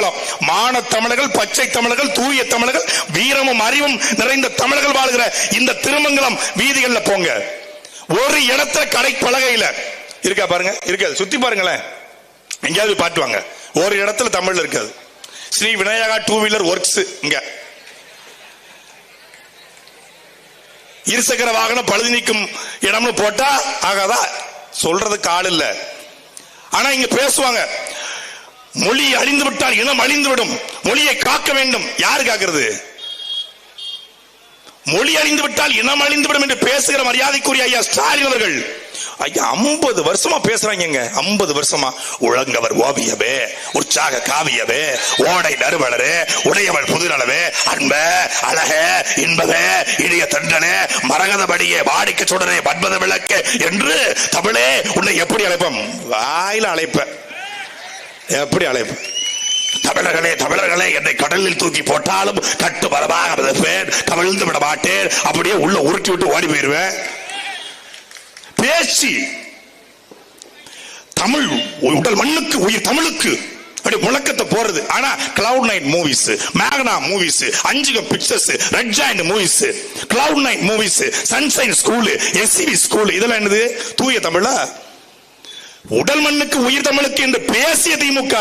திருமங்கலம் மான தமிழர்கள் பச்சை தமிழர்கள் தூய தமிழர்கள் வீரமும் அறிவும் நிறைந்த தமிழர்கள் வாழ்கிற இந்த திருமங்கலம் வீதிகளில் போங்க. ஒரு இடத்துல கடை பலகையில். இருக்கா பாருங்க இருக்காது. சுத்தி பாருங்களேன். எங்கேயாவது பாட்டுவாங்க ஒரு இடத்துல தமிழ்ல இருக்காது. Sri Vinayaka two wheeler works இங்க. இருசக்கர வாகனம் பழுது நீக்கும் இடம்னு போட்டா ஆகாதா? சொல்றதுக்கு ஆள் இல்ல. ஆனா இங்க பேசுவாங்க. மொழி அழிந்து விட்டால் இனம் அழிந்து விடும் மொழியை காக்க வேண்டும். யாரு காக்கிறது? மொழி அழிந்து விட்டால் இனம் அழிந்து விடும் என்று பேசுகிற மரியாதைக்குரிய ஐயா ஸ்டாலின் அவர்கள். ஐயா ஐம்பது வருஷமா பேசுறாங்க ஐம்பது வருஷமா. உழங்கவர் ஓவியவே உற்சாக காவியவே ஓடை நறுவலரே உடையவள் புதுநலவே அன்ப அழக இன்பவே இனிய தண்டனே மரகதபடியே வாடிக்க சுடரே பத்மத விளக்கு என்று தமிழே உன்னை எப்படி அழைப்போம்? வாயில அழைப்ப எப்படி அழைப்பு தமிழர்களே தமிழர்களே என்னை கடலில் தூக்கி போட்டாலும் கட்டு மரமாக மிதப்பேன். கவிழ்ந்து விட மாட்டேன். அப்படியே உள்ள உருட்டி விட்டு ஓடி போயிருவேன். பேச்சு. தமிழ் உடல் மண்ணுக்கு உயிர் தமிழுக்கு. அப்படி முழக்கத்தை போறது ஆனா கிளவுட் நைட் மூவிஸ் மேகனா movies அஞ்சுக pictures red giant movies cloud night movies sunshine school SCB school இதெல்லாம் என்னது? தூய தமிழா? உடல் மண்ணுக்கு உயிர் தமிழுக்கு என்று பேசிய திமுக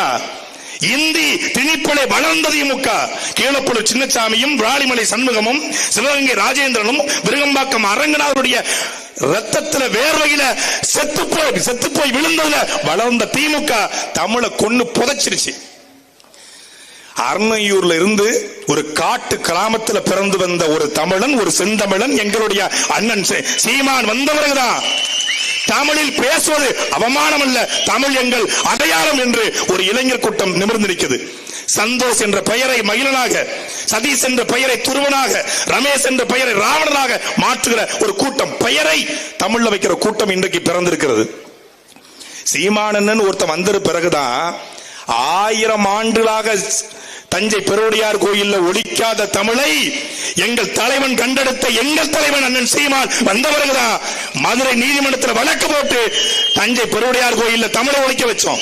இந்தி திணிப்பலை வளர்ந்த திமுக கீழப்புழு சின்னசாமியும் விராலிமலை சண்முகமும் சிவகங்கை ராஜேந்திரனும் விருகம்பாக்கம் அரங்கநாதருடைய ரத்தத்துல வேர்வையில செத்து போய் செத்து போய் விழுந்ததுல வளர்ந்த திமுக தமிழை கொன்னு புதைச்சிருச்சு. அர்ணையூர்ல இருந்து ஒரு காட்டு கிராமத்துல பிறந்து வந்த ஒரு தமிழன் ஒரு செந்தமிழன் எங்களுடைய அண்ணன் சீமான் வந்த பிறகுதான் தமிழில் பேசுவது அவமானம் அல்ல தமிழ் எங்கள் அடையாளம் என்று ஒரு இளைஞர் கூட்டம் நிமிர்ந்து சந்தோஷ் என்ற பெயரை மகிழனாக சதீஷ் என்ற பெயரை துருவனாக ரமேஷ் என்ற பெயரை ராவணனாக மாற்றுகிற ஒரு கூட்டம் பெயரை தமிழ்ல வைக்கிற கூட்டம் இன்றைக்கு பிறந்திருக்கிறது. சீமானன் ஒருத்தன் வந்தது பிறகுதான் ஆயிரம் ஆண்டுகளாக தஞ்சை பெருவுடையார் கோயில்ல ஒழிக்காத தமிழை எங்கள் தலைவன் கண்டெடுத்த எங்கள் தலைவன் அண்ணன் சீமான் வந்த பிறகுதான் மதுரை நீதிமன்றத்தில் வழக்கு போட்டு தஞ்சை பெருவுடையார் கோயில்ல தமிழை ஒழிக்க வச்சோம்.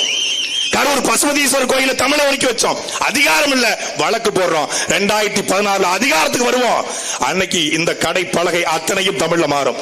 கரூர் பசுபதீஸ்வரர் கோயில தமிழை ஒழிக்க வச்சோம். அதிகாரம் இல்ல வழக்கு போடுறோம். ரெண்டாயிரத்தி பதினாறுல அதிகாரத்துக்கு வருவோம். அன்னைக்கு இந்த கடை பலகை அத்தனையும் தமிழ்ல மாறும்.